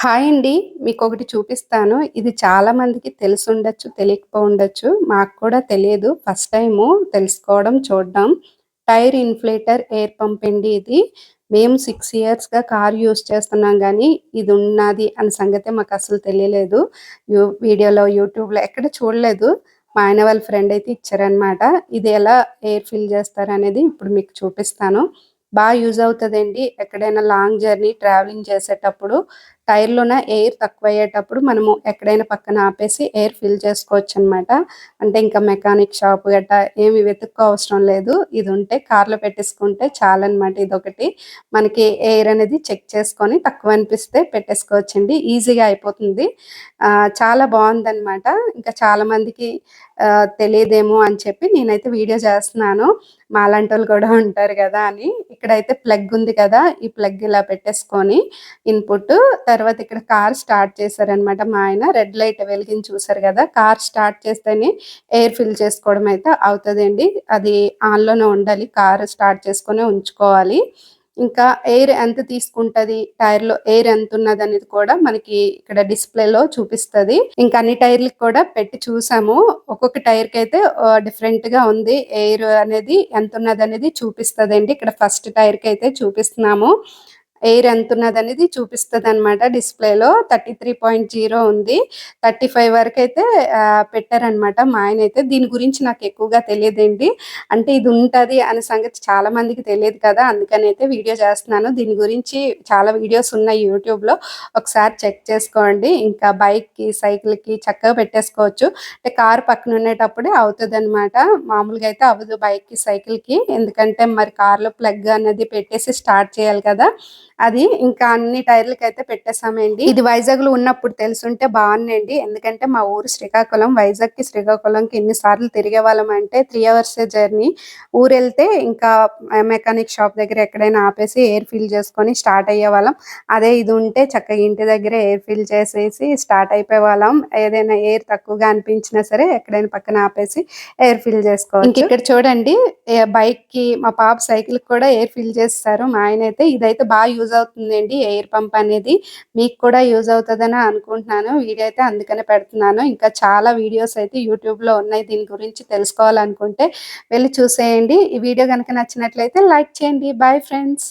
Hi అండి. మీకు ఒకటి చూపిస్తాను. ఇది చాలా మందికి తెలియకపో తెలియకపోవుండొచ్చు. మాకు కూడా తెలియదు. ఫస్ట్ టైము తెలుసుకోవడం, చూడడం. టైర్ ఇన్‌ఫ్లేటర్ ఎయిర్ పంప్ అండి ఇది. మేము సిక్స్ ఇయర్స్‌గా కార్ యూజ్ చేస్తున్నాం కానీ ఇది ఉన్నాది అనే సంగతే అసలు తెలియలేదు. యూ వీడియోలో, యూట్యూబ్‌లో ఎక్కడ చూడలేదు. మా ఆయన వాళ్ళ ఫ్రెండ్ అయితే ఇచ్చారనమాట. ఇది ఎలా ఎయిర్ ఫిల్ చేస్తారనేది ఇప్పుడు మీకు చూపిస్తాను. బాగా యూజ్ అవుతుందండి ఎక్కడైనా లాంగ్ జర్నీ ట్రావెలింగ్ చేసేటప్పుడు టైర్‌లోన ఎయిర్ తక్కువయ్యేటప్పుడు మనము ఎక్కడైనా పక్కన ఆపేసి ఎయిర్ ఫిల్ చేసుకోవచ్చు అనమాట అంటే ఇంకా మెకానిక్ షాప్ గట్ట ఏమి వెతుక్కో అవసరం లేదు. ఇది ఉంటే కార్‌లో పెట్టేసుకుంటే చాలనమాట ఇదొకటి. మనకి ఎయిర్ అనేది చెక్ చేసుకొని తక్కువ అనిపిస్తే పెట్టేసుకోవచ్చండి. ఈజీగా అయిపోతుంది. చాలా బాగుందన్నమాట ఇంకా చాలా మందికి అని చెప్పి నేనైతే వీడియో చేస్తున్నాను. మాలాంటోళ్ళు కూడా ఉంటారు కదా అని. ఇక్కడైతే ప్లగ్ ఉంది కదా! ఈ ప్లగ్ ఇలా పెట్టేసుకొని ఇన్‌పుట్ తర్వాత ఇక్కడ కార్ స్టార్ట్ చేశారనమాట మా ఆయన. రెడ్ లైట్ వెలిగించి చూసారు కదా కార్ స్టార్ట్ చేస్తేనే ఎయిర్ ఫిల్ చేసుకోవడం అయితే అవుతదండి. అది ఆన్‌లోనే ఉండాలి. కార్ స్టార్ట్ చేసుకొని ఉంచుకోవాలి. ఇంకా ఎయిర్ ఎంత తీసుకుంటది, టైర్‌లో ఎయిర్ ఎంత ఉన్నదనేది కూడా మనకి ఇక్కడ డిస్‌ప్లేలో చూపిస్తది. ఇంకా అన్ని టైర్లకు కూడా పెట్టి చూసాము. ఒక్కొక్క టైర్కి అయితే డిఫరెంట్‌గా ఉంది. ఎయిర్ అనేది ఎంత ఉన్నదనేది చూపిస్తదండి. ఇక్కడ ఫస్ట్ టైర్‌కైతే చూపిస్తున్నాము. ఎయిర్ ఎంతున్నదనేది చూపిస్తదనమాట డిస్‌ప్లేలో. 33.0 ఉంది. థర్టీ ఫైవ్ వరకు అయితే పెట్టారనమాట మా ఆయన అయితే దీని గురించి నాకు ఎక్కువగా తెలియదండి అంటే ఇది ఉంటుంది అనే సంగతి చాలా మందికి తెలియదు కదా! అందుకని అయితే వీడియో చేస్తున్నాను. దీని గురించి చాలా వీడియోస్ ఉన్నాయి యూట్యూబ్‌లో. ఒకసారి చెక్ చేసుకోండి. ఇంకా బైక్‌కి, సైకిల్‌కి చక్కగా పెట్టేసుకోవచ్చు. అంటే కారు పక్కన ఉండేటప్పుడే అవుతుంది అనమాట మామూలుగా అయితే అవ్వదు బైక్‌కి, సైకిల్‌కి. ఎందుకంటే మరి కార్‌లో ప్లగ్ అనేది పెట్టేసి స్టార్ట్ చేయాలి కదా! అది ఇంకా అన్ని టైర్‌లకైతే పెట్టేసామండి. ఇది వైజాగ్లో ఉన్నప్పుడు తెలుసుంటే బాగుందండి ఎందుకంటే మా ఊరు శ్రీకాకుళం. వైజాగ్కి శ్రీకాకుళం కి ఎన్ని సార్లు తిరిగే వాళ్ళం అంటే త్రీ అవర్స్ జర్నీ. ఊరు వెళ్తే ఇంకా మెకానిక్ షాప్ దగ్గర ఎక్కడైనా ఆపేసి ఎయిర్ ఫిల్ చేసుకొని స్టార్ట్ అయ్యే వాళ్ళం అదే ఇది ఉంటే చక్కగా ఇంటి దగ్గర ఎయిర్ ఫిల్ చేసేసి స్టార్ట్ అయిపోయే వాళ్ళం ఏదైనా ఎయిర్ తక్కువగా అనిపించినా సరే ఎక్కడైనా పక్కన ఆపేసి ఎయిర్ ఫిల్ చేసుకోవాలి ఇక్కడ చూడండి బైక్కి మా పాప సైకిల్ కూడా ఎయిర్ ఫిల్ చేస్తారు మా ఆయన అయితే ఇదైతే బాగా యూజ్ అవుతుందండి ఎయిర్ పంప్ అనేది. మీకు కూడా యూజ్ అవుతుందని అనుకుంటున్నాను. వీడియో అయితే అందుకనే పెడుతున్నాను. ఇంకా చాలా వీడియోస్ అయితే యూట్యూబ్‌లో ఉన్నాయి. దీని గురించి తెలుసుకోవాలనుకుంటే వెళ్ళి చూసేయండి. ఈ వీడియో కనుక నచ్చినట్లయితే లైక్ చేయండి. Bye friends.